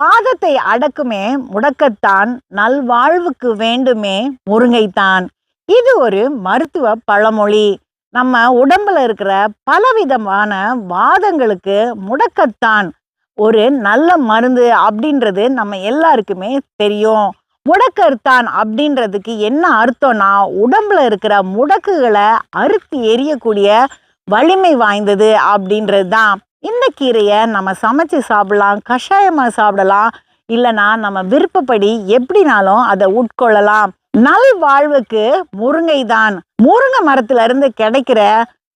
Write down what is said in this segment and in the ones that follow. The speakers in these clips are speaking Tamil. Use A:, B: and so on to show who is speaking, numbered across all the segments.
A: பாதத்தை அடக்குமே முடக்கத்தான் நல்வாழ்வுக்கு வேண்டுமே முருங்கைத்தான். இது ஒரு மருத்துவ பழமொழி. நம்ம உடம்புல இருக்கிற பலவிதமான வாதங்களுக்கு முடக்கத்தான். ஒரு நல்ல மருந்து அப்படின்றது நம்ம எல்லாருக்குமே தெரியும். முடக்கத்தான் அப்படின்றதுக்கு என்ன அர்த்தம்னா உடம்புல இருக்கிற முடக்குகளை அறுத்து எரியக்கூடிய வலிமை வாய்ந்தது அப்படின்றது தான் இந்த கீரையை நம்ம சமைச்சு சாப்பிடலாம் கஷாயமாக சாப்பிடலாம் இல்லைனா நம்ம விருப்பப்படி எப்படினாலும் அதை உட்கொள்ளலாம். நல் வாழ்வுக்கு முருங்கை தான். முருங்கை மரத்துல இருந்து கிடைக்கிற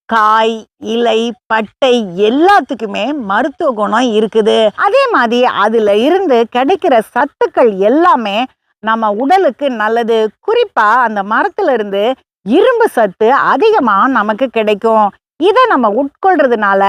A: காய் இலை பட்டை எல்லாத்துக்குமே மருத்துவ குணம் இருக்குது. அதே மாதிரி அதுல இருந்து கிடைக்கிற சத்துக்கள் எல்லாமே நம்ம உடலுக்கு நல்லது. குறிப்பா அந்த மரத்துல இருந்து இரும்பு சத்து அதிகமாக நமக்கு கிடைக்கும். இதை நம்ம உட்கொள்றதுனால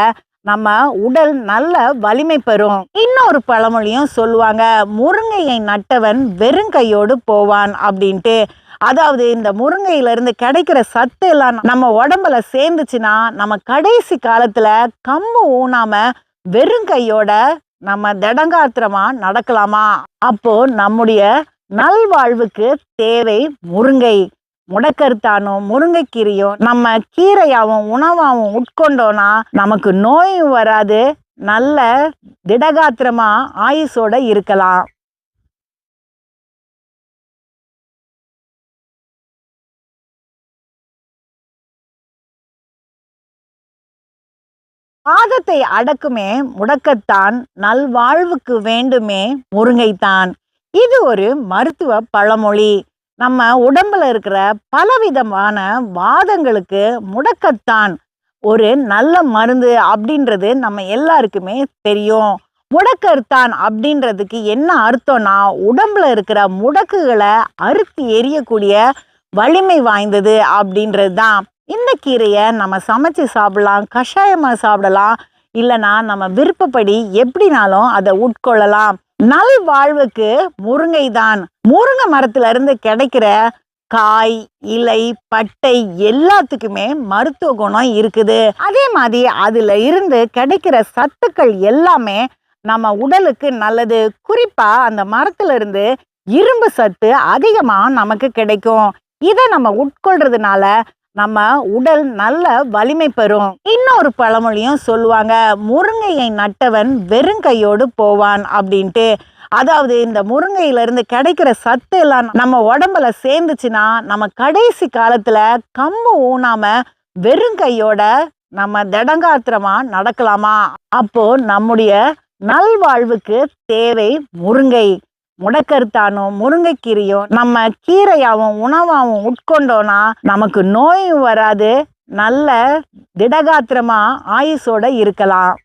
A: நம்ம உடல் நல்ல வலிமை பெறும். இன்னொரு பழமொழியும் சொல்லுவாங்க முருங்கையை நட்டவன் வெறுங்கையோடு போவான் அப்படின்ட்டு. அதாவது இந்த முருங்கையில இருந்து கிடைக்கிற சத்து எல்லாம் நம்ம உடம்புல சேர்ந்துச்சுன்னா நம்ம கடைசி காலத்துல கம்பு ஊனாம வெறுங்கையோட நம்ம திடங்காத்திரமா நடக்கலாமா? அப்போ நம்முடைய நல்வாழ்வுக்கு தேவை முருங்கை. முடக்கருத்தானும் முருங்கைக்கீரையும் நம்ம கீரையாகவும் உணவாகவும் உட்கொண்டோன்னா நமக்கு நோயும் வராது. நல்ல திடகாத்திரமா ஆயுசோட இருக்கலாம். பாதத்தை அடக்குமே முடக்கத்தான் நல்வாழ்வுக்கு வேண்டுமே முருங்கைத்தான். இது ஒரு மருத்துவ பழமொழி. நம்ம உடம்புல இருக்கிற பலவிதமான வாதங்களுக்கு முடக்கத்தான் ஒரு நல்ல மருந்து அப்படின்றது நம்ம எல்லாருக்குமே தெரியும். முடக்கத்தான் அப்படின்றதுக்கு என்ன அர்த்தம்னா உடம்புல இருக்கிற முடக்குகளை அறுத்து எரியக்கூடிய வலிமை வாய்ந்தது அப்படின்றது தான் இந்த கீரையை நம்ம சமைச்சு சாப்பிடலாம் கஷாயமாக சாப்பிடலாம் இல்லைனா நம்ம விருப்பப்படி எப்படினாலும் அதை உட்கொள்ளலாம். நல் வாழ்வுக்கு முருங்கை தான் முருங்கை மரத்துல இருந்து கிடைக்கிற காய் இலை பட்டை எல்லாத்துக்குமே மருத்துவ குணம் இருக்குது. அதே மாதிரி அதுல இருந்து கிடைக்கிற சத்துக்கள் எல்லாமே நம்ம உடலுக்கு நல்லது. குறிப்பா அந்த மரத்துல இருந்து இரும்பு சத்து அதிகமாக நமக்கு கிடைக்கும். இதை நம்ம உட்கொள்றதுனால நம்ம உடல் நல்ல வலிமை பெறும். இன்னொரு பழமொழியும் சொல்லுவாங்க முருங்கையை நட்டவன் வெறுங்கையோடு போவான் அப்படின்ட்டு. அதாவது இந்த முருங்கையில இருந்து கிடைக்கிற சத்து எல்லாம் நம்ம உடம்புல சேர்ந்துச்சுன்னா நம்ம கடைசி காலத்துல கம்பு ஊனாம வெறுங்கையோட நம்ம திடங்காத்திரமா நடக்கலாமா? அப்போ நம்முடைய நல்வாழ்வுக்கு தேவை முருங்கை. முடக்கருத்தானோ முருங்கைக்கீரையும் நம்ம கீரையாகவும் உணவாகவும் உட்கொண்டோன்னா நமக்கு நோயும் வராது. நல்ல திடகாத்திரமா ஆயுசோட இருக்கலாம்.